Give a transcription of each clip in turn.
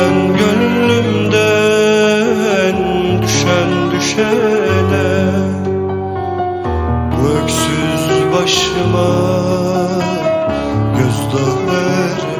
Gözümden gönlümden düşen düşene. Bu öksüz başıma gözdağı verme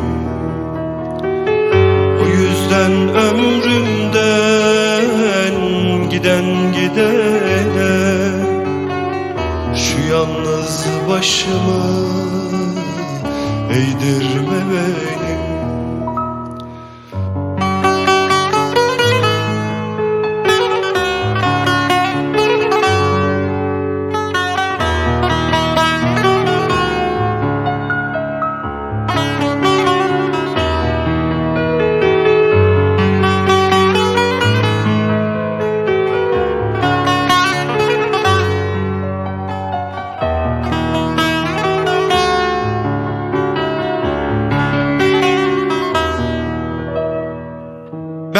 o yüzden ömrümden giden gidene. Şu yalnız başımı eğdirme benim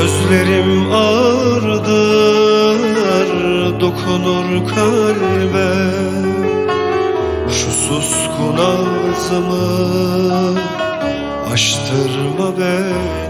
Sözlerim ağırdır dokunur kalbe. Şu suskun ağzımı açtırma beni